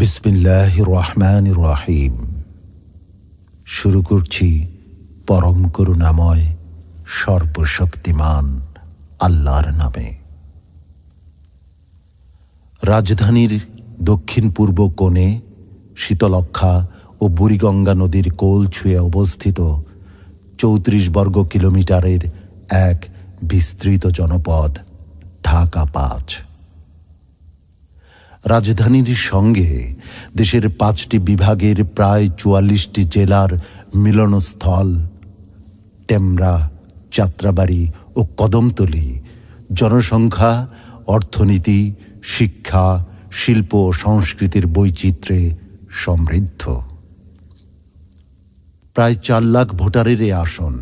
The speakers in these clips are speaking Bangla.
বিসমিল্লাহ রহমান রাহিম শুরু করছি পরম করুণাময়, সর্বশক্তিমান আল্লাহর নামে। রাজধানীর দক্ষিণ পূর্ব কোণে শীতলক্ষা ও বুড়িগঙ্গা নদীর কোল ছুঁয়ে অবস্থিত চৌত্রিশ বর্গ কিলোমিটারের এক বিস্তৃত জনপদ, ঢাকা পাঁচ। রাজধানীর সঙ্গে দেশের পাঁচটি বিভাগের প্রায় চুয়াল্লিশটি জেলার মিলনস্থল, টেমরা যাত্রাবাড়ি ও কদমতলি, জনসংখ্যা, অর্থনীতি, শিক্ষা, শিল্প ও সংস্কৃতির বৈচিত্র্যে সমৃদ্ধ। প্রায় চার লাখ ভোটারের এ আসন।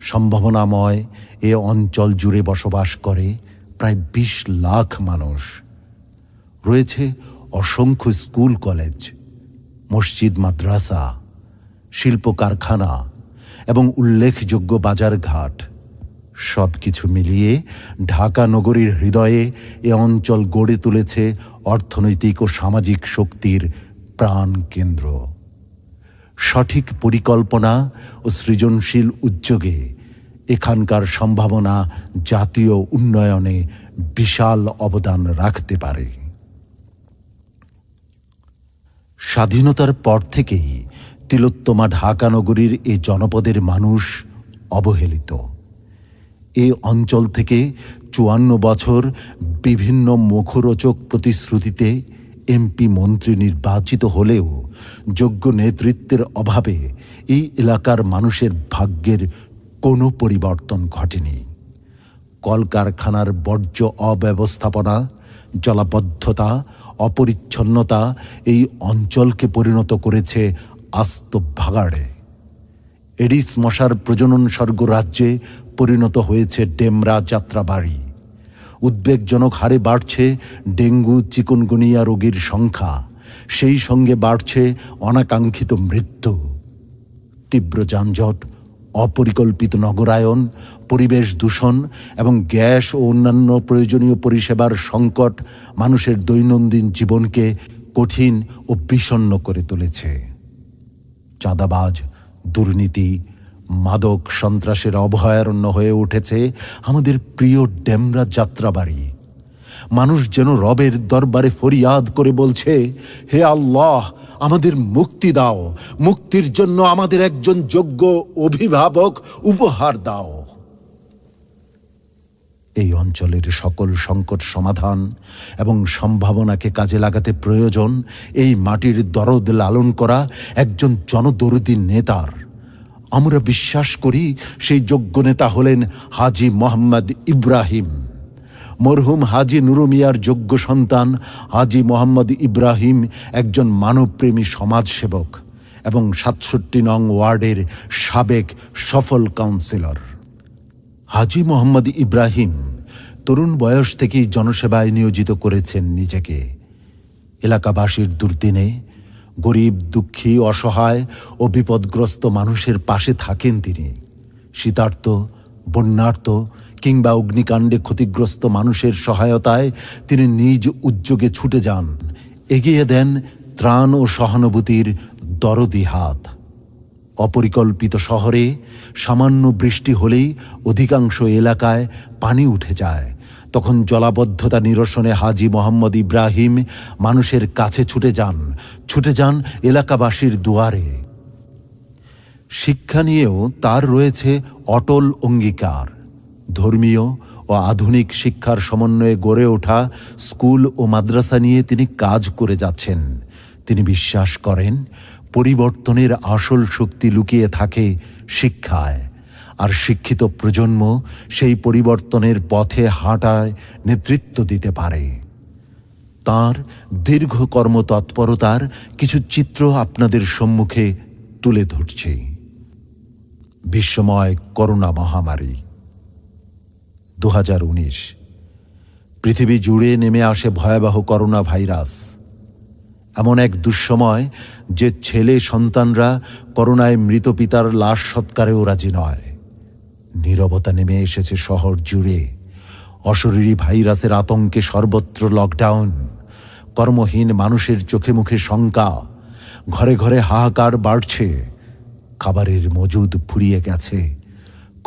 সম্ভাবনাময় এ অঞ্চল জুড়ে বসবাস করে প্রায় বিশ লাখ মানুষ। রয়েছে অসংখ্য স্কুল, কলেজ, মসজিদ, মাদ্রাসা শিল্প কারখানা এবং উল্লেখযোগ্য বাজারঘাট। সব কিছু মিলিয়ে ঢাকা নগরীর হৃদয়ে এ অঞ্চল গড়ে তুলেছে অর্থনৈতিক ও সামাজিক শক্তির প্রাণ কেন্দ্র। সঠিক পরিকল্পনা ও সৃজনশীল উদ্যোগে এখানকার সম্ভাবনা জাতীয় উন্নয়নে বিশাল অবদান রাখতে পারে। স্বাধীনতার পর থেকেই তিলোত্তমা ঢাকা নগরীর এ জনপদের মানুষ অবহেলিত। এ অঞ্চল থেকে চুয়ান্ন বছর বিভিন্ন মুখরোচক প্রতিশ্রুতিতে এমপি মন্ত্রী নির্বাচিত হলেও যোগ্য নেতৃত্বের অভাবে এই এলাকার মানুষের ভাগ্যের কোনো পরিবর্তন ঘটেনি। কলকারখানার বর্জ্য অব্যবস্থাপনা, জলাবদ্ধতা অপরিচ্ছন্নতা এই অঞ্চলকে পরিণত করেছে আস্ত ভাগাড়ে। এডিস মশার প্রজনন স্বর্গ রাজ্যে পরিণত হয়েছে ডেমরা যাত্রাবাড়ি। উদ্বেগজনক হারে বাড়ছে ডেঙ্গু, চিকুনগুনিয়া রোগীর সংখ্যা। সেই সঙ্গে বাড়ছে অনাকাঙ্ক্ষিত মৃত্যু। তীব্র যানজট অপরিকল্পিত নগরায়ন, পরিবেশ দূষণ এবং গ্যাস ও অন্যান্য প্রয়োজনীয় পরিষেবার সংকট মানুষের দৈনন্দিন জীবনকে কঠিন ও বিষণ্ণ করে তুলেছে। চাঁদাবাজ, দুর্নীতি, মাদক সন্ত্রাসের অভয়ারণ্য হয়ে উঠেছে আমাদের প্রিয় ডেমরা যাত্রাবাড়ি। মানুষ যেন রবের দরবারে ফরিয়াদ করে বলছে, হে আল্লাহ, আমাদের মুক্তি দাও। মুক্তির জন্য আমাদের একজন যোগ্য অভিভাবক উপহার দাও। এই অঞ্চলের সকল সংকট সমাধান এবং সম্ভাবনাকে কাজে লাগাতে প্রয়োজন এই মাটির দরদ লালন করা একজন জনদরদি নেতার। আমরা বিশ্বাস করি সেই যোগ্য নেতা হলেন হাজি মোহাম্মদ ইব্রাহিম। মরহুম হাজি নুরুমিয়ার যোগ্য সন্তান হাজি মোহাম্মদ ইব্রাহিম একজন মানবপ্রেমী সমাজসেবক এবং সাতষট্টি নং ওয়ার্ডের সাবেক সফল কাউন্সিলর। হাজি মোহাম্মদ ইব্রাহিম তরুণ বয়স থেকেই জনসেবায় নিয়োজিত করেছেন নিজেকে। এলাকাবাসীর দুর্দিনে গরিব, দুঃখী, অসহায় ও বিপদগ্রস্ত মানুষের পাশে থাকেন তিনি। শীতার্ত বন্যার্ত কিংবা অগ্নিকাণ্ডে ক্ষতিগ্রস্ত মানুষের সহায়তায় তিনি নিজ উদ্যোগে ছুটে যান। এগিয়ে দেন ত্রাণ ও সহানুভূতির দরদি হাত। অপরিকল্পিত শহরে সামান্য বৃষ্টি হলেই অধিকাংশ এলাকায় পানি উঠে যায়। তখন জলাবদ্ধতা নিরসনে হাজি মোহাম্মদ ইব্রাহিম মানুষের কাছে ছুটে যান। ছুটে যান এলাকাবাসীর দুয়ারে। শিক্ষা নিয়েও তার রয়েছে অটল অঙ্গীকার। ধর্মীয় ও আধুনিক শিক্ষার সমন্বয়ে গড়ে ওঠা স্কুল ও মাদ্রাসা নিয়ে তিনি কাজ করে যাচ্ছেন। তিনি বিশ্বাস করেন, পরিবর্তনের আসল শক্তি লুকিয়ে থাকে শিক্ষায়। আর শিক্ষিত প্রজন্ম সেই পরিবর্তনের পথে হাঁটায় নেতৃত্ব দিতে পারে। তার দীর্ঘ কর্মতৎপরতার কিছু চিত্র আপনাদের সম্মুখে তুলে ধরছি। বিশ্বময় করোনা মহামারী। দু হাজার উনিশ। পৃথিবী জুড়ে নেমে আসে ভয়াবহ করোনা ভাইরাস। এমন এক দুঃসময় যে ছেলে সন্তানরা করোনায় মৃত পিতার লাশ সৎকারেও রাজি নয়। নীরবতা নেমে এসেছে শহর জুড়ে। অশরীরী ভাইরাসের আতঙ্কে সর্বত্র লকডাউন। কর্মহীন মানুষের চোখে মুখে শঙ্কা। ঘরে ঘরে হাহাকার বাড়ছে। খাবারের মজুদ ফুরিয়ে গেছে।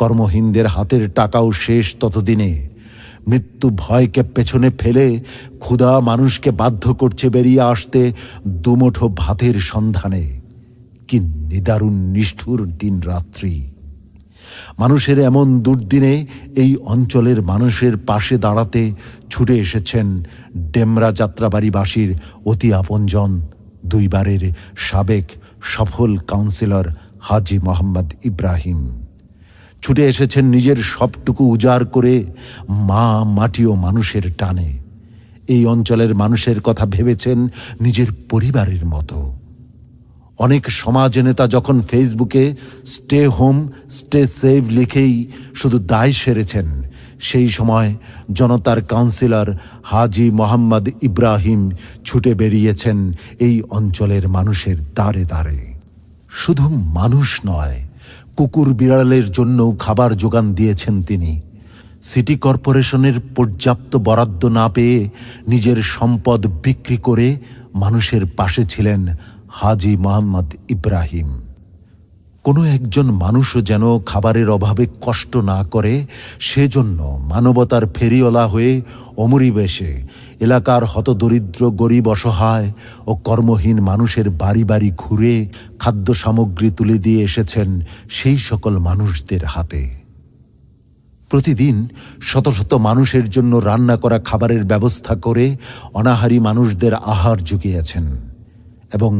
কর্মহীনদের হাতের টাকাও শেষ ততদিনে। মৃত্যু ভয়কে পেছনে ফেলে ক্ষুধা মানুষকে বাধ্য করছে বেরিয়ে আসতে দুমুঠো ভাতের সন্ধানে। কি নিদারুণ নিষ্ঠুর দিন রাত্রি মানুষের এমন দুর্দিনে এই অঞ্চলের মানুষের পাশে দাঁড়াতে ছুটে এসেছেন ডেমরা যাত্রাবাড়িবাসীর অতি আপনজন, দুইবারের সাবেক সফল কাউন্সিলর হাজি মোহাম্মদ ইব্রাহিম। ছুটে এসেছেন নিজের সবটুকু উজাড় করে মা মাটি ও মানুষের টানে। এই অঞ্চলের মানুষের কথা ভেবেছেন নিজের পরিবারের মতো। অনেক সমাজ নেতা যখন ফেসবুকে স্টে হোম, স্টে সেভ লিখেই শুধু দায় সেরেছেন, সেই সময় জনতার কাউন্সিলর হাজি মোহাম্মদ ইব্রাহিম ছুটে বেরিয়েছেন এই অঞ্চলের মানুষের দ্বারে দ্বারে। শুধু মানুষ নয় কুকুর বিড়ালের জন্যও খাবার যোগান দিয়েছেন তিনি। সিটি কর্পোরেশনের পর্যাপ্ত বরাদ্দ না পেয়ে নিজের সম্পদ বিক্রি করে মানুষের পাশে ছিলেন হাজি মোহাম্মদ ইব্রাহিম। কোনো একজন মানুষও যেন খাবারের অভাবে কষ্ট না করে, সেজন্য মানবতার ফেরিওয়ালা হয়ে অমরিবেশে এলাকার হতদরিদ্র, গরিব, অসহায় ও কর্মহীন মানুষের বাড়ি বাড়ি ঘুরে খাদ্য সামগ্রী তুলে দিয়ে এসেছেন সেই সকল মানুষদের হাতে। প্রতিদিন শত শত মানুষের জন্য রান্না করা খাবারের ব্যবস্থা করে অনাহারী মানুষদের আহার জুগিয়েছেন এবং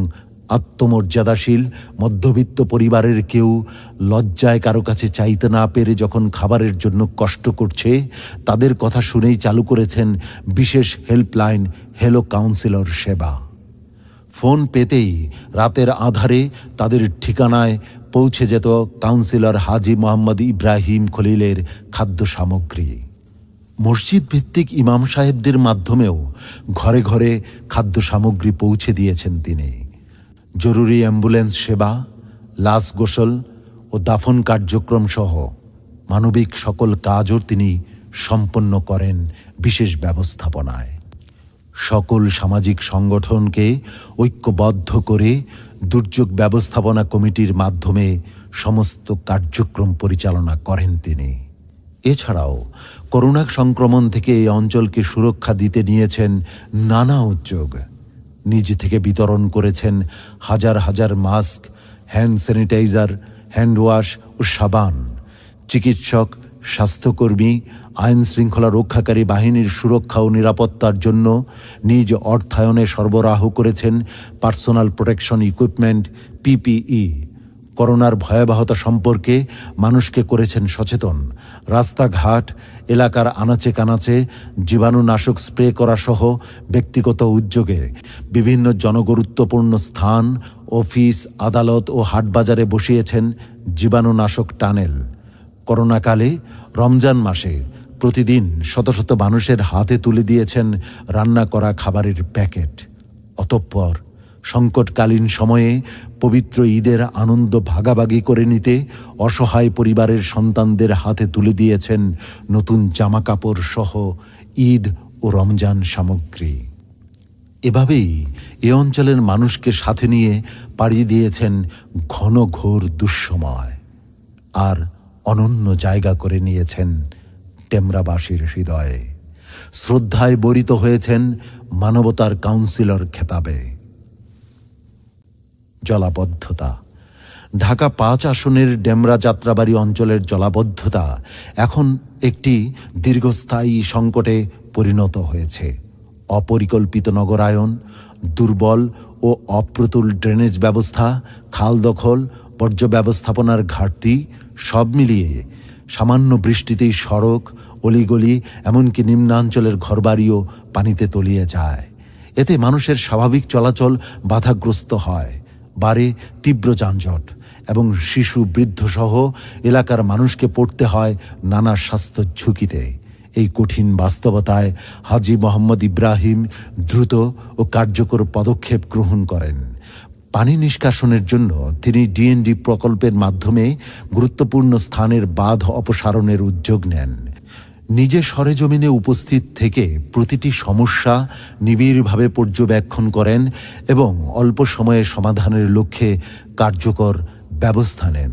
আত্মমর্যাদাশীল, মধ্যবিত্ত পরিবারের কেউ লজ্জায় কারও কাছে চাইতে না পেরে যখন খাবারের জন্য কষ্ট করছে, তাদের কথা শুনেই চালু করেছেন বিশেষ হেল্পলাইন হেলো কাউন্সিলর সেবা। ফোন পেতেই রাতের আধারে তাদের ঠিকানায় পৌঁছে যেত কাউন্সিলর হাজি মোহাম্মদ ইব্রাহিম খলিলের খাদ্য সামগ্রী। মসজিদ ভিত্তিক ইমাম সাহেবদের মাধ্যমেও ঘরে ঘরে খাদ্য সামগ্রী পৌঁছে দিয়েছেন তিনি। জরুরি অ্যাম্বুলেন্স সেবা, লাশ গোসল ও দাফন কার্যক্রম সহ মানবিক সকল কাজও তিনি সম্পন্ন করেন বিশেষ ব্যবস্থাপনায়। সকল সামাজিক সংগঠনকে ঐক্যবদ্ধ করে দুর্যোগ ব্যবস্থাপনা কমিটির মাধ্যমে সমস্ত কার্যক্রম পরিচালনা করেন তিনি। এছাড়াও করোনা সংক্রমণ থেকে এই অঞ্চলকে সুরক্ষা দিতে নিয়েছেন নানা উদ্যোগ। নিজ থেকে বিতরণ করেছেন হাজার হাজার mask, hand sanitiser, hand wash ও সাবান। চিকিৎসক, স্বাস্থ্যকর্মী, আইন শৃঙ্খলা রক্ষাকারী বাহিনীর সুরক্ষা ও নিরাপত্তার জন্য নিজ অর্থায়নে সরবরাহ করেছেন পার্সোনাল প্রোটেকশন ইকুইপমেন্ট, পিপিই। করোনার ভয়াবহতা সম্পর্কে মানুষকে করেছেন সচেতন। রাস্তাঘাট, এলাকার আনাচে কানাচে জীবাণুনাশক স্প্রে করা সহ ব্যক্তিগত উদ্যোগে বিভিন্ন জনগুরুত্বপূর্ণ স্থান, অফিস, আদালত ও হাটবাজারে বসিয়েছেন জীবাণুনাশক টানেল। করোনাকালে রমজান মাসে প্রতিদিন শত শত মানুষের হাতে তুলে দিয়েছেন রান্না করা খাবারের প্যাকেট। অতঃপর সংকটকালীন সময়ে পবিত্র ঈদের আনন্দ ভাগাভাগি করে নিতে অসহায় পরিবারের সন্তানদের হাতে তুলে দিয়েছেন নতুন জামাকাপড় সহ ঈদ ও রমজান সামগ্রী। এভাবেই এ অঞ্চলের মানুষকে সাথে নিয়ে পাড়ি দিয়েছেন ঘন ঘোর দুঃসময় আর অনন্য জায়গা করে নিয়েছেন টেমরাবাসীর হৃদয়ে। শ্রদ্ধায় বরিত হয়েছেন মানবতার কাউন্সিলর খেতাবে। জলাবদ্ধতা। ঢাকা পাঁচ আসনের ডেমরা যাত্রাবাড়ি অঞ্চলের জলাবদ্ধতা এখন একটি দীর্ঘস্থায়ী সংকটে পরিণত হয়েছে। অপরিকল্পিত নগরায়ন, দুর্বল ও অপ্রতুল ড্রেনেজ ব্যবস্থা, খাল দখল, বর্জ্য ব্যবস্থাপনার ঘাটতি সব মিলিয়ে সামান্য বৃষ্টিতেই সড়ক, অলিগলি, এমনকি নিম্নাঞ্চলের ঘরবাড়িও পানিতে তলিয়ে যায়। এতে মানুষের স্বাভাবিক চলাচল বাধাগ্রস্ত হয়। বাড়ে তীব্র যানজট এবং শিশু, বৃদ্ধসহ এলাকার মানুষকে পড়তে হয় নানা স্বাস্থ্য ঝুঁকিতে। এই কঠিন বাস্তবতায় হাজি মোহাম্মদ ইব্রাহিম দ্রুত ও কার্যকর পদক্ষেপ গ্রহণ করেন। পানি নিষ্কাশনের জন্য তিনি ডিএনডি প্রকল্পের মাধ্যমে গুরুত্বপূর্ণ স্থানের বাঁধ অপসারণের উদ্যোগ নেন। নিজে সরেজমিনে উপস্থিত থেকে প্রতিটি সমস্যা নিবিড়ভাবে পর্যবেক্ষণ করেন এবং অল্প সময়ে সমাধানের লক্ষ্যে কার্যকর ব্যবস্থা নেন।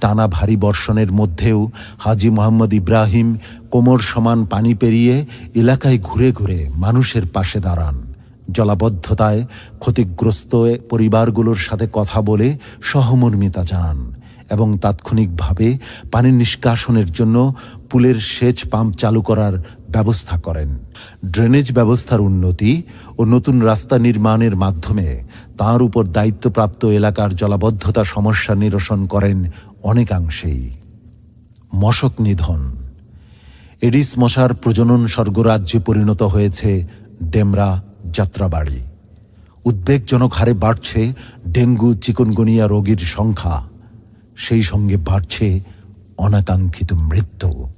টানা ভারী বর্ষণের মধ্যেও হাজি মোহাম্মদ ইব্রাহিম কোমর সমান পানি পেরিয়ে এলাকায় ঘুরে ঘুরে মানুষের পাশে দাঁড়ান। জলাবদ্ধতায় ক্ষতিগ্রস্ত পরিবারগুলোর সাথে কথা বলে সহমর্মিতা জানান। এবং তাৎক্ষণিকভাবে পানি নিষ্কাশনের জন্য পুলের সেচ পাম্প চালু করার ব্যবস্থা করেন। ড্রেনেজ ব্যবস্থার উন্নতি ও নতুন রাস্তা নির্মাণের মাধ্যমে তার উপর দায়িত্বপ্রাপ্ত এলাকার জলাবদ্ধতা সমস্যা নিরসন করেন অনেকাংশেই। মশক নিধন। এডিস মশার প্রজনন স্বর্গরাজ্যে পরিণত হয়েছে ডেমরা যাত্রাবাড়ি। উদ্বেগজনক হারে বাড়ছে ডেঙ্গু, চিকনগুনিয়া রোগীর সংখ্যা। সেই সঙ্গে বাড়ছে অনাকাঙ্ক্ষিত মৃত্যু।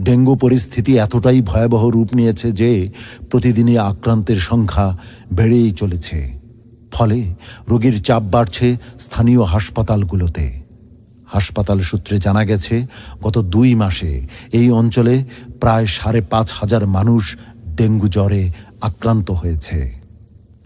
ডেঙ্গু পরিস্থিতি এতটাই ভয়াবহ রূপ নিয়েছে যে প্রতিদিনই আক্রান্তের সংখ্যা বেড়েই চলেছে। ফলে রোগীর চাপ বাড়ছে স্থানীয় হাসপাতালগুলোতে। হাসপাতাল সূত্রে জানা গেছে, গত দুই মাসে এই অঞ্চলে প্রায় সাড়ে পাঁচ হাজার মানুষ ডেঙ্গু জ্বরে আক্রান্ত হয়েছে।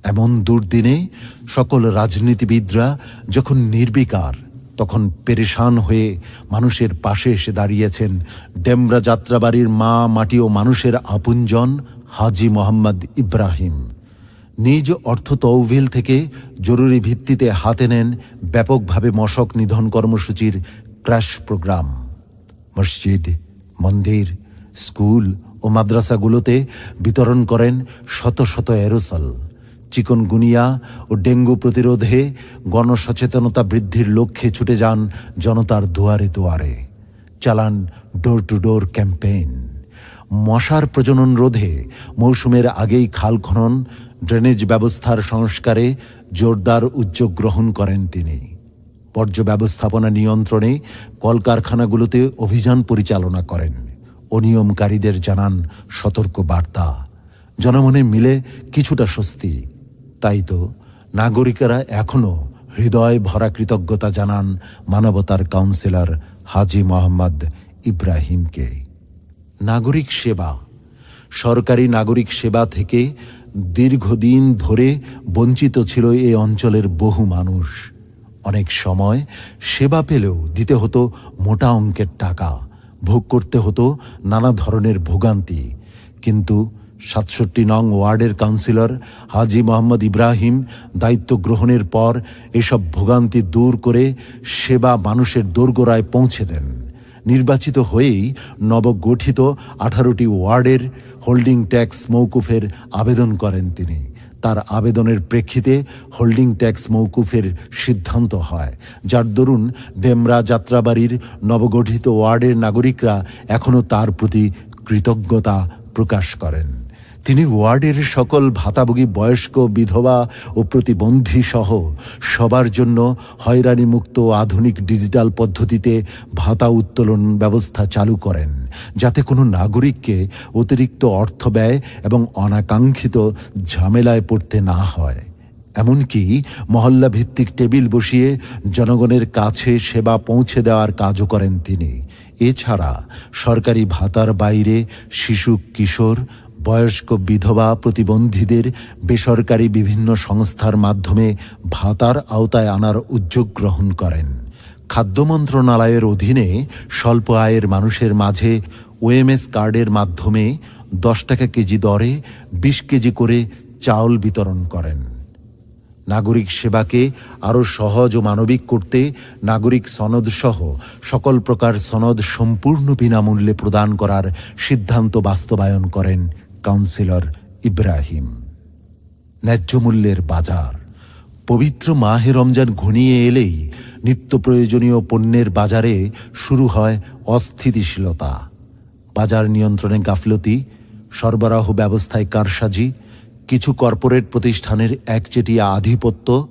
এমন দুর্দিনে সকল রাজনীতিবিদরা যখন নির্বিকার তখন পেরেশান হয়ে মানুষের পাশে এসে দাঁড়িয়েছেন ডেমরা যাত্রাবাড়ির মা, মাটি ও মানুষের আপনজন হাজি মোহাম্মদ ইব্রাহিম। নিজ অর্থ তহবিল থেকে জরুরি ভিত্তিতে হাতে নেন ব্যাপকভাবে মশক নিধন কর্মসূচির ক্র্যাশ প্রোগ্রাম। মসজিদ, মন্দির, স্কুল ও মাদ্রাসাগুলোতে বিতরণ করেন শত শত অ্যারোসল চিকনগুনিয়া ও ডেঙ্গু প্রতিরোধে গণসচেতনতা বৃদ্ধির লক্ষ্যে ছুটে যান জনতার দুয়ারে দুয়ারে। চালান ডোর টু ডোর ক্যাম্পেইন মশার প্রজনন রোধে মৌসুমের আগেই খাল খনন ড্রেনেজ ব্যবস্থার সংস্কারে জোরদার উদ্যোগ গ্রহণ করেন তিনি। বর্জ্য ব্যবস্থাপনা নিয়ন্ত্রণে কলকারখানাগুলোতে অভিযান পরিচালনা করেন। অনিয়মকারীদের জানান সতর্ক বার্তা। জনমনে মিলে কিছুটা স্বস্তি। তাই তো নাগরিকেরা এখনও হৃদয় ভরা কৃতজ্ঞতা জানান মানবতার কাউন্সিলর হাজি মোহাম্মদ ইব্রাহিমকে। নাগরিক সেবা, সরকারি নাগরিক সেবা থেকে দীর্ঘদিন ধরে বঞ্চিত ছিল এই অঞ্চলের বহু মানুষ। অনেক সময় সেবা পেলেও দিতে হতো মোটা অঙ্কের টাকা, ভোগ করতে হতো নানা ধরনের ভোগান্তি। কিন্তু সাতষট্টি নং ওয়ার্ডের কাউন্সিলর হাজি মোহাম্মদ ইব্রাহিম দায়িত্ব গ্রহণের পর এসব ভোগান্তি দূর করে সেবা মানুষের দোরগোড়ায় পৌঁছে দেন। নির্বাচিত হয়েই নবগঠিত আঠারোটি ওয়ার্ডের হোল্ডিং ট্যাক্স মৌকুফের আবেদন করেন তিনি। তার আবেদনের প্রেক্ষিতে হোল্ডিং ট্যাক্স মৌকুফের সিদ্ধান্ত হয়, যার দরুন ডেমরা যাত্রাবাড়ির নবগঠিত ওয়ার্ডের নাগরিকরা এখনও তার প্রতি কৃতজ্ঞতা প্রকাশ করেন। তিনি ওয়ার্ডের সকল ভাতাভোগী, বয়স্ক, বিধবা ও প্রতিবন্ধী সহ সবার জন্য হয়রানিমুক্ত আধুনিক ডিজিটাল পদ্ধতিতে ভাতা উত্তোলন ব্যবস্থা চালু করেন, যাতে কোনো নাগরিককে অতিরিক্ত অর্থ ব্যয় এবং অনাকাঙ্ক্ষিত ঝামেলায় পড়তে না হয়। এমনকি মহল্লা ভিত্তিক টেবিল বসিয়ে জনগণের কাছে সেবা পৌঁছে দেওয়ার কাজও করেন তিনি। এছাড়া সরকারি ভাতার বাইরে শিশু, কিশোর বয়স্ক বিধবা প্রতিবন্ধীদের বেসরকারি বিভিন্ন সংস্থার মাধ্যমে ভাতার আওতায় আনার উদ্যোগ গ্রহণ করেন। খাদ্য মন্ত্রণালয়ের অধীনে স্বল্প আয়ের মানুষের মাঝে ওএমএস কার্ডের মাধ্যমে দশ টাকা কেজি দরে বিশ কেজি করে চাউল বিতরণ করেন। নাগরিক সেবাকে আরও সহজ ও মানবিক করতে নাগরিক সনদ সহ সকল প্রকার সনদ সম্পূর্ণ বিনামূল্যে প্রদান করার সিদ্ধান্ত বাস্তবায়ন করেন কাউন্সিলর ইব্রাহিম। ন্যায্য মূল্যের বাজার। পবিত্র মাহে রমজান ঘনিয়ে এলেই নিত্য প্রয়োজনীয় পণ্যের বাজারে শুরু হয় অস্থিতিশীলতা। বাজার নিয়ন্ত্রণে গাফলতি, সরবরাহ ব্যবস্থায় কারসাজি, কিছু কর্পোরেট প্রতিষ্ঠানের একচেটিয়া আধিপত্য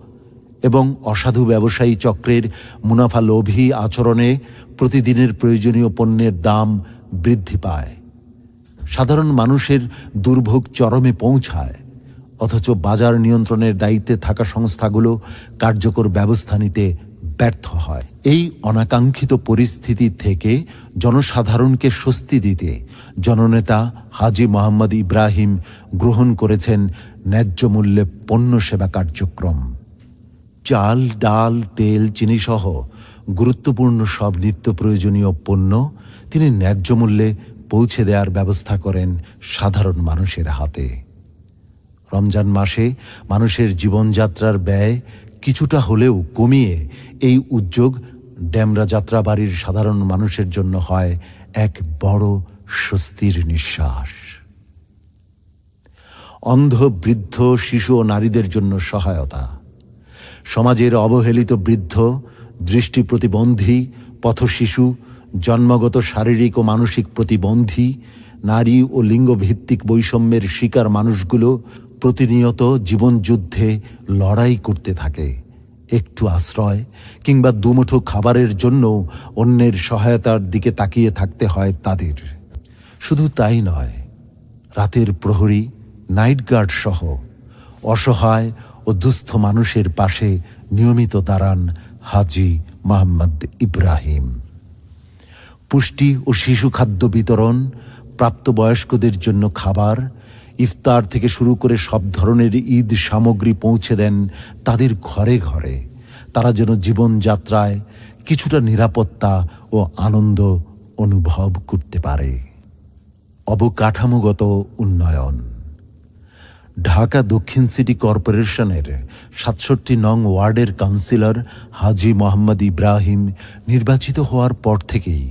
এবং অসাধু ব্যবসায়ী চক্রের মুনাফা লোভী আচরণে প্রতিদিনের প্রয়োজনীয় পণ্যের দাম বৃদ্ধি পায়। সাধারণ মানুষের দুর্ভোগ চরমে পৌঁছায়, অথচ বাজার নিয়ন্ত্রণের দায়িত্বে থাকা সংস্থাগুলো কার্যকর ব্যবস্থা নিতে ব্যর্থ হয়। এই অনাকাঙ্ক্ষিত পরিস্থিতি থেকে জনসাধারণকে স্বস্তি দিতে জননেতা হাজি মোহাম্মদ ইব্রাহিম গ্রহণ করেছেন ন্যায্য মূল্যে পণ্য সেবা কার্যক্রম। চাল, ডাল, তেল চিনি সহ গুরুত্বপূর্ণ সব নিত্য প্রয়োজনীয় পণ্য তিনি ন্যায্য মূল্যে পৌঁছে দেওয়ার ব্যবস্থা করেন সাধারণ মানুষের হাতে। রমজান মাসে মানুষের জীবনযাত্রার ব্যয় কিছুটা হলেও কমিয়ে এই উদ্যোগ ড্যামরা যাত্রাবাড়ির সাধারণ মানুষের জন্য হয় এক বড় স্বস্তির নিঃশ্বাস। অন্ধ, বৃদ্ধ, শিশু ও নারীদের জন্য সহায়তা। সমাজের অবহেলিত বৃদ্ধ, দৃষ্টি প্রতিবন্ধী, পথশিশু জন্মগত শারীরিক ও মানসিক প্রতিবন্ধী, নারী ও লিঙ্গভিত্তিক বৈষম্যের শিকার মানুষগুলো প্রতিনিয়ত জীবনযুদ্ধে লড়াই করতে থাকে। একটু আশ্রয় কিংবা দুমুঠো খাবারের জন্য অন্যের সহায়তার দিকে তাকিয়ে থাকতে হয় তাদের। শুধু তাই নয়, রাতের প্রহরী, নাইট গার্ড সহ অসহায় ও দুস্থ মানুষের পাশে নিয়মিত দাঁড়ান হাজি মোহাম্মদ ইব্রাহিম। পুষ্টি ও শিশু খাদ্য বিতরণ প্রাপ্তবয়স্কদের জন্য খাবার, ইফতার থেকে শুরু করে সব ধরনের ঈদ সামগ্রী পৌঁছে দেন তাদের ঘরে ঘরে। তারা যেন জীবনযাত্রায় কিছুটা নিরাপত্তা ও আনন্দ অনুভব করতে পারে। অবকাঠামোগত উন্নয়ন। ঢাকা দক্ষিণ সিটি কর্পোরেশনের সাতষট্টি নং ওয়ার্ডের কাউন্সিলর হাজি মোহাম্মদ ইব্রাহিম নির্বাচিত হওয়ার পর থেকেই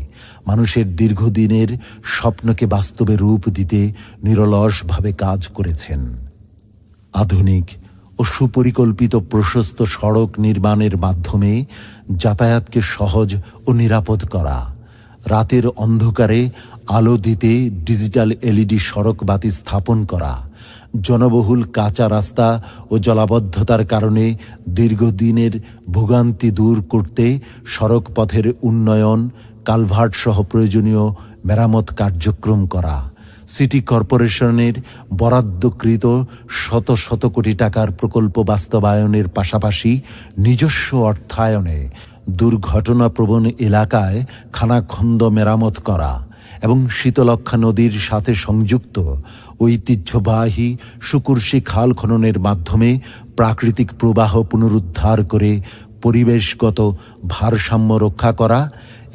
মানুষের দীর্ঘদিনের স্বপ্নকে বাস্তবে রূপ দিতে নিরলসভাবে কাজ করেছেন। আধুনিক ও সুপরিকল্পিত প্রশস্ত সড়ক নির্মাণের মাধ্যমে যাতায়াতকে সহজ ও নিরাপদ করা, রাতের অন্ধকারে আলো দিতে ডিজিটাল এলইডি সড়ক বাতি স্থাপন করা, জনবহুল কাঁচা রাস্তা ও জলাবদ্ধতার কারণে দীর্ঘদিনের ভোগান্তি দূর করতে সড়কপথের উন্নয়ন কালভার্ট সহ প্রয়োজনীয় মেরামত কার্যক্রম করা। সিটি কর্পোরেশনের বরাদ্দকৃত শত শত কোটি টাকার প্রকল্প বাস্তবায়নের পাশাপাশি নিজস্ব অর্থায়নে দুর্ঘটনাপ্রবণ এলাকায় খানাখন্দ মেরামত করা এবং শীতলক্ষা নদীর সাথে সংযুক্ত ঐতিহ্যবাহী সুকুরশি খাল খননের মাধ্যমে প্রাকৃতিক প্রবাহ পুনরুদ্ধার করে পরিবেশগত ভারসাম্য রক্ষা করা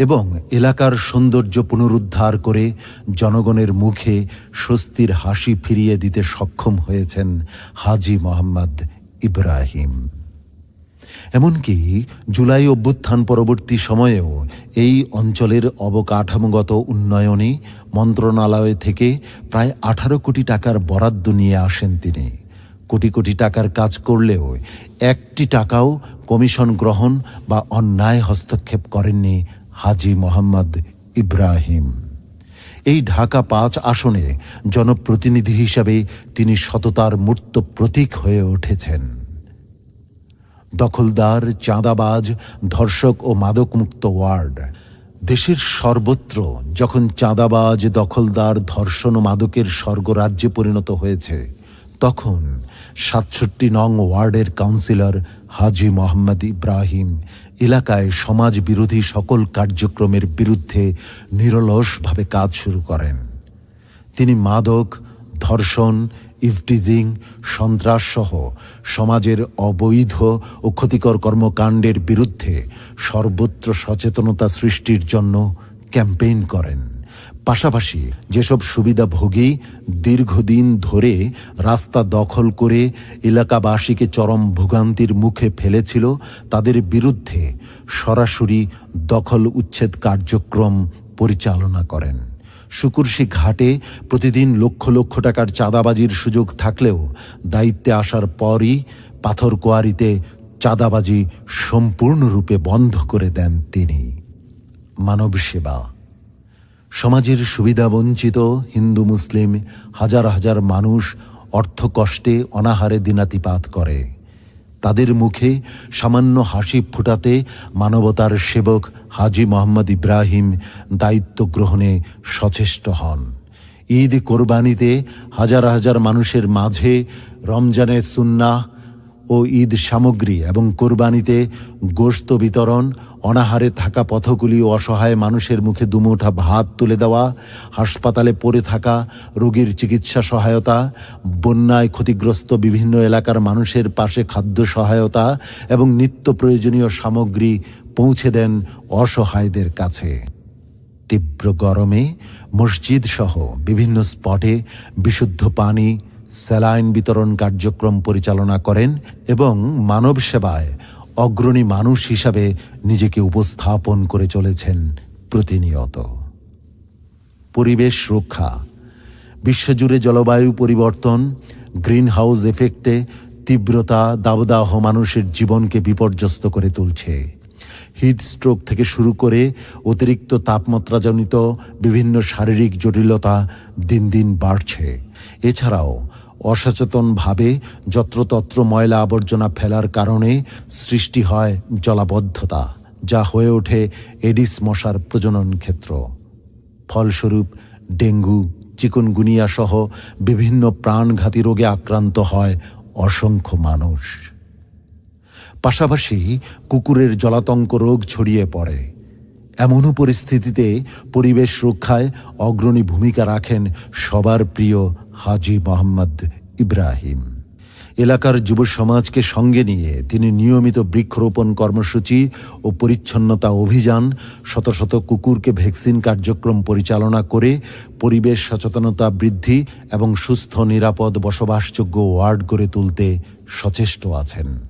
এবং এলাকার সৌন্দর্য পুনরুদ্ধার করে জনগণের মুখে স্বস্তির হাসি ফিরিয়ে দিতে সক্ষম হয়েছেন হাজি মোহাম্মদ ইব্রাহিম। এমনকি জুলাই অভ্যুত্থান পরবর্তী সময়েও এই অঞ্চলের অবকাঠামোগত উন্নয়নে মন্ত্রণালয় থেকে প্রায় আঠারো কোটি টাকার বরাদ্দ নিয়ে আসেন তিনি। কোটি কোটি টাকার কাজ করলেও একটি টাকাও কমিশন গ্রহণ বা অন্যায় হস্তক্ষেপ করেননি হাজি মোহাম্মদ ইব্রাহিম। এই ঢাকা পাঁচ আসনে জনপ্রতিনিধি হিসাবে তিনি সততার মূর্ত প্রতীক হয়ে উঠেছেন। দখলদার, চাঁদাবাজ, ধর্ষক ও মাদকমুক্ত ওয়ার্ড। দেশের সর্বত্র যখন চাঁদাবাজ, দখলদার, ধর্ষণ ও মাদকের স্বর্গরাজ্যে পরিণত হয়েছে, তখন সাতষট্টি নং ওয়ার্ডের কাউন্সিলর হাজি মোহাম্মদ ইব্রাহিম এলাকায় সমাজ বিরোধী সকল কার্যক্রমের বিরুদ্ধে নিরলসভাবে কাজ শুরু করেন। তিনি মাদক, ধর্ষণ ইভটিজিং সন্ত্রাস সহ সমাজের অবৈধ ও ক্ষতিকর কর্মকাণ্ডের বিরুদ্ধে সর্বত্র সচেতনতা সৃষ্টির জন্য ক্যাম্পেইন করেন। পাশাপাশি যেসব সুবিধাভোগী দীর্ঘদিন ধরে রাস্তা দখল করে এলাকাবাসীকে চরম ভোগান্তির মুখে ফেলেছিল, তাদের বিরুদ্ধে সরাসরি দখল উচ্ছেদ কার্যক্রম পরিচালনা করেন। শুকুরশি ঘাটে প্রতিদিন লক্ষ লক্ষ টাকার চাঁদাবাজির সুযোগ থাকলেও দায়িত্বে আসার পরই পাথর কোয়ারিতে চাঁদাবাজি সম্পূর্ণরূপে বন্ধ করে দেন তিনি। মানব সেবা সমাজের সুবিধাবঞ্চিত হিন্দু মুসলিম হাজার হাজার মানুষ অর্থকষ্টে অনাহারে দিনাতিপাত করে। তাদের মুখে সামান্য হাসি ফুটাতে মানবতার সেবক হাজি মোহাম্মদ ইব্রাহিম দায়িত্ব গ্রহণে সচেষ্ট হন। ঈদ কোরবানিতে হাজার হাজার মানুষের মাঝে রমজানের সুন্নাহ ও ঈদ সামগ্রী এবং কোরবানিতে গোশত বিতরণ, অনাহারে থাকা পথগুলি অসহায় মানুষের মুখে দুমুঠা ভাত তুলে দেওয়া, হাসপাতালে পড়ে থাকা রোগীর চিকিৎসা সহায়তা, বন্যায় ক্ষতিগ্রস্ত বিভিন্ন এলাকার মানুষের পাশে খাদ্য সহায়তা এবং নিত্য প্রয়োজনীয় সামগ্রী পৌঁছে দেন অসহায়দের কাছে। তীব্র গরমে মসজিদ সহ বিভিন্ন স্পটে বিশুদ্ধ পানি স্যালাইন বিতরণ কার্যক্রম পরিচালনা করেন এবং মানব সেবায় অগ্রণী মানুষ হিসাবে নিজেকে উপস্থাপন করে চলেছেন প্রতিনিয়ত। পরিবেশ রক্ষা, বিশ্বজুড়ে জলবায়ু পরিবর্তন গ্রিন হাউস এফেক্টে তীব্রতা দাবদাহ মানুষের জীবনকে বিপর্যস্ত করে তুলছে। হিট স্ট্রোক থেকে শুরু করে অতিরিক্ত তাপমাত্রাজনিত বিভিন্ন শারীরিক জটিলতা দিন দিন বাড়ছে। এছাড়াও অসচেতনভাবে যত্রতত্র ময়লা আবর্জনা ফেলার কারণে সৃষ্টি হয় জলাবদ্ধতা, যা হয়ে ওঠে এডিস মশার প্রজনন ক্ষেত্র। ফলস্বরূপ, ডেঙ্গু, চিকুনগুনিয়া সহ বিভিন্ন প্রাণঘাতী রোগে আক্রান্ত হয় অসংখ্য মানুষ। পাশাপাশি কুকুরের জলাতঙ্ক রোগ ছড়িয়ে পড়ে। এমনও পরিস্থিতিতে পরিবেশ রক্ষায় অগ্রণী ভূমিকা রাখেন সবার প্রিয় হাজি মোহাম্মদ ইব্রাহিম। এলাকার যুব সমাজকে সঙ্গে নিয়ে তিনি নিয়মিত বৃক্ষরোপণ কর্মসূচি ও পরিচ্ছন্নতা অভিযান, শত শত কুকুরকে ভ্যাকসিন কার্যক্রম পরিচালনা করে পরিবেশ সচেতনতা বৃদ্ধি এবং সুস্থ, নিরাপদ বসবাসযোগ্য ওয়ার্ড গড়ে তুলতে সচেষ্ট আছেন।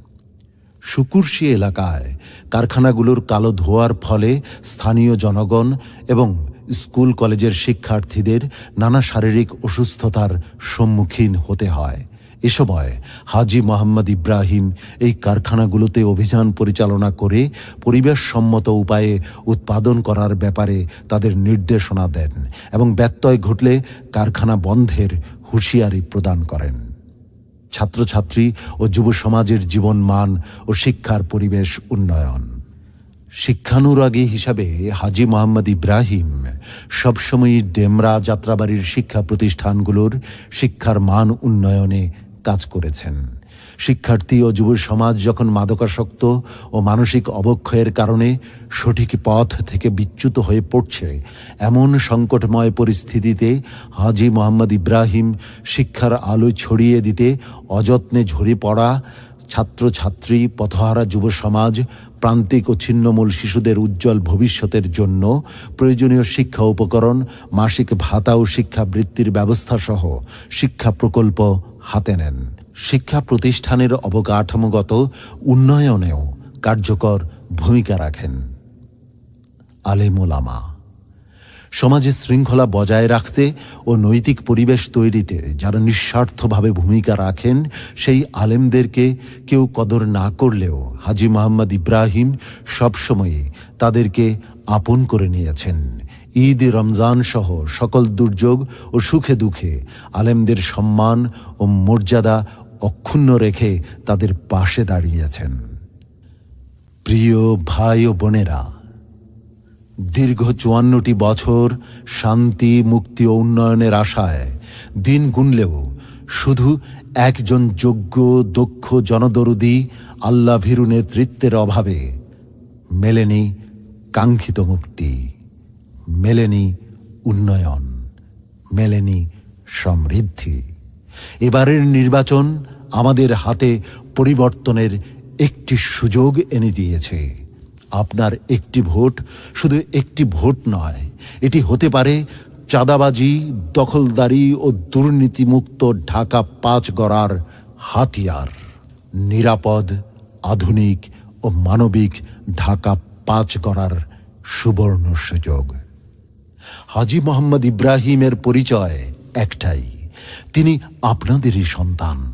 সুকুরশি এলাকায়। কারখানাগুলোর কালো ধোয়ার ফলে স্থানীয় জনগণ এবং স্কুল কলেজের শিক্ষার্থীদের নানা শারীরিক অসুস্থতার সম্মুখীন হতে হয়। এ সময় হাজি মোহাম্মদ ইব্রাহিম এই কারখানাগুলোতে অভিযান পরিচালনা করে পরিবেশসম্মত উপায়ে উৎপাদন করার ব্যাপারে তাদের নির্দেশনা দেন এবং ব্যত্যয় ঘটলে কারখানা বন্ধের হুঁশিয়ারি প্রদান করেন। ছাত্রছাত্রী ও যুব সমাজের জীবন মান ও শিক্ষার পরিবেশ উন্নয়ন। শিক্ষানুরাগী হিসাবে হাজি মোহাম্মদ ইব্রাহিম সবসময়ই ডেমরা যাত্রাবাড়ির শিক্ষা প্রতিষ্ঠানগুলোর শিক্ষার মান উন্নয়নে কাজ করেছেন। শিক্ষার্থী ও যুব সমাজ যখন মাদকাসক্ত ও মানসিক অবক্ষয়ের কারণে সঠিক পথ থেকে বিচ্যুত হয়ে পড়ছে, এমন সংকটময় পরিস্থিতিতে হাজি মোহাম্মদ ইব্রাহিম শিক্ষার আলো ছড়িয়ে দিতে অযত্নে ঝরে পড়া ছাত্রছাত্রী, পথহারা যুব সমাজ, প্রান্তিক ও ছিন্নমূল শিশুদের উজ্জ্বল ভবিষ্যতের জন্য প্রয়োজনীয় শিক্ষা উপকরণ, মাসিক ভাতা ও শিক্ষাবৃত্তির ব্যবস্থা সহ শিক্ষা প্রকল্প হাতে নেন। শিক্ষা প্রতিষ্ঠানের অবকাঠামোগত উন্নয়নেও কার্যকর ভূমিকা রাখেন। আলেমুলামা। সমাজে শৃঙ্খলা বজায় রাখতে ও নৈতিক পরিবেশ তৈরিতে যারা নিঃস্বার্থভাবে ভূমিকা রাখেন, সেই আলেমদেরকে কেউ কদর না করলেও হাজি মোহাম্মদ ইব্রাহিম সবসময়ই তাদেরকে আপন করে নিয়েছেন। ঈদ রমজান সহ সকল দুর্যোগ ও সুখে দুঃখে আলেমদের সম্মান ও মর্যাদা অক্ষুণ্ণ রেখে তাদের পাশে দাঁড়িয়েছেন। প্রিয় ভাই ও বোনেরা, দীর্ঘ চুয়ান্নটি বছর শান্তি, মুক্তি ও উন্নয়নের আশায় দিন গুনলেও শুধু একজন যোগ্য, দক্ষ জনদরদি আল্লাহ ভীরু নেতৃত্বের অভাবে মেলেনি কাঙ্ক্ষিত মুক্তি, মেলেনি উন্নয়ন, মেলেনি সমৃদ্ধি। এবারের নির্বাচন আমাদের হাতে পরিবর্তনের একটি সুযোগ এনে দিয়েছে। আপনার একটি ভোট শুধু একটি ভোট নয়, এটি হতে পারে চাঁদাবাজি, দখলদারি ও দুর্নীতিমুক্ত ঢাকা পাঁচ গড়ার হাতিয়ার। নিরাপদ, আধুনিক ও মানবিক ঢাকা পাঁচ গড়ার সুবর্ণ সুযোগ। হাজি মোহাম্মদ ইব্রাহিমের পরিচয় একটাই। তিনি আপনাদেরই সন্তান।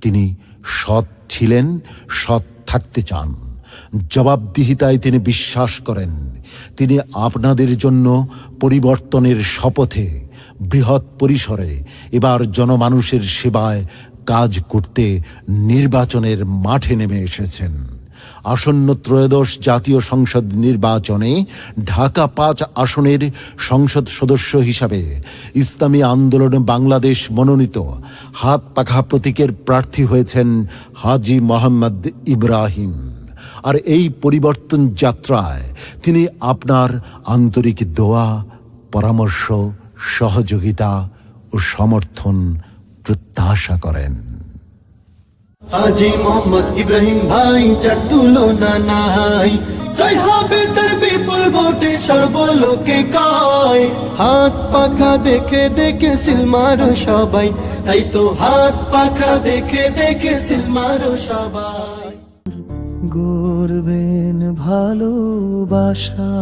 তিনি সৎ ছিলেন, সৎ থাকতে চান। জবাবদিহিতায় তিনি বিশ্বাস করেন। তিনি আপনাদের জন্য পরিবর্তনের শপথে, বৃহৎ পরিসরে এবার জনমানুষের সেবায় কাজ করতে নির্বাচনের মাঠে নেমে এসেছেন। আসন্ন ত্রয়োদশ জাতীয় সংসদ নির্বাচনে ঢাকা পাঁচ আসনের সংসদ সদস্য হিসাবে ইসলামী আন্দোলন বাংলাদেশ মনোনীত হাত পাখা প্রতীকের প্রার্থী হয়েছেন হাজি মোহাম্মদ ইব্রাহিম। আর এই পরিবর্তন যাত্রায় তিনি আপনার আন্তরিক দোয়া, পরামর্শ, সহযোগিতা ও সমর্থন প্রত্যাশা করেন। হাজি মোহাম্মদ ইব্রাহিম ভাই, যার তুলনা নাই। জয় হবে তার বিপুল ভোটে সর্বলোকে কয়। হাত পাখা দেখে দেখে সিলমারো সবাই, তাই তো হাত পাখা দেখে দেখে সিলমারো সবাই। গড়বেন ভালোবাসা।